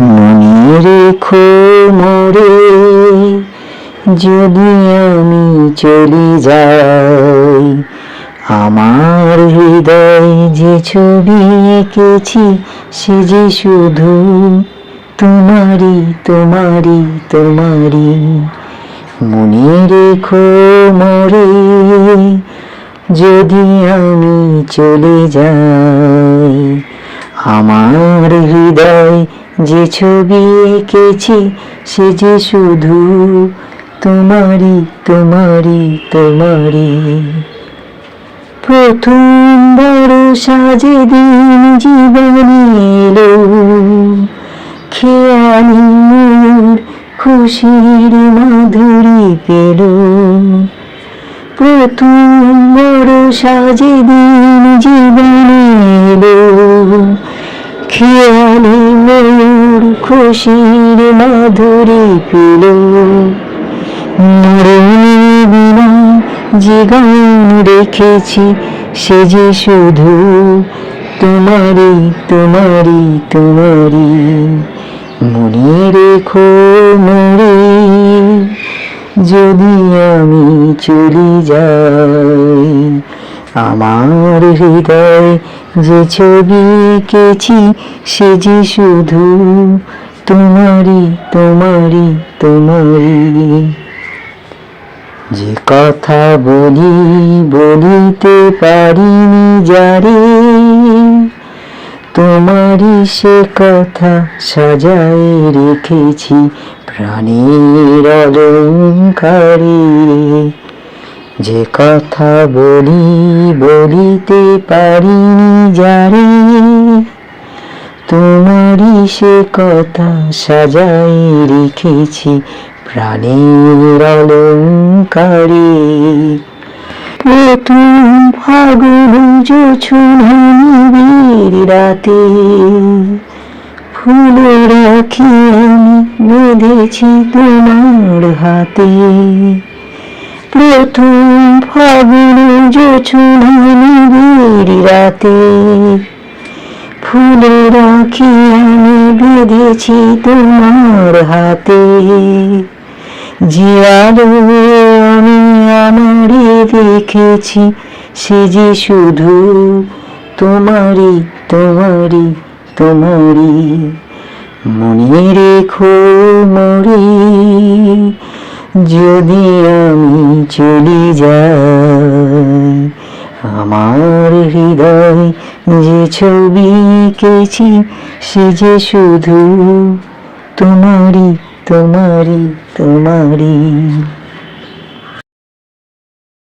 মনে রেখো মরে, যদি আমি চলে যাই, আমার হৃদয় যে ছবি এঁকেছি, সে যে শুধু তোমারই তোমারই তোমারই। মনে রেখো মরে, যদি আমি চলে যাই, আমার হৃদয় যে ছবি এঁকেছি, সে যে শুধু তোমারই তোমারই তোমারই। প্রথম বড় সাজে দিন জীবনে এলো, খেয়ালি খুশির মাধুরী পেল। প্রথম বড় সাজে দিন জীবনে এলো খেয়ালি ময়ূর খুশির মাধুরী মরণে বিনা যে গান রেখেছি, সে যে শুধু তোমারই তোমারই তোমারই। মনে রেখো মরে, যদি আমি চলে যাই আমার হৃদয় যে ছবি এঁকেছি, সে যে শুধু তোমারই তোমারই তোমারই। যে কথা বলি, বলিতে পারিনি যারে, তোমারই সে কথা সাজায় রেখেছি প্রাণের অলঙ্কারে। যে কথা বলি, বলিতে পারিনি যারে তোমারই সে কথা সাজাই রেখেছি প্রাণের অলঙ্কারে। প্রথম ফাগুন জোছুনানিবির রাতে ফুল রাখি আমি বেঁধেছি তোমার হাতে। প্রথম ফাগুন জোছুনানিবির রাতে ফুল রাখি আমি বেঁধেছি তোমার হাতে। যে আলো আমি আমারে দেখেছি, সে যে শুধু তোমারই তোমারই তোমারই। মনে রেখো মরে। যদি আমি চলে যাই, আমার হৃদয় যে ছবি কেছি, সে যে শুধু তোমারই তোমারই তোমারই।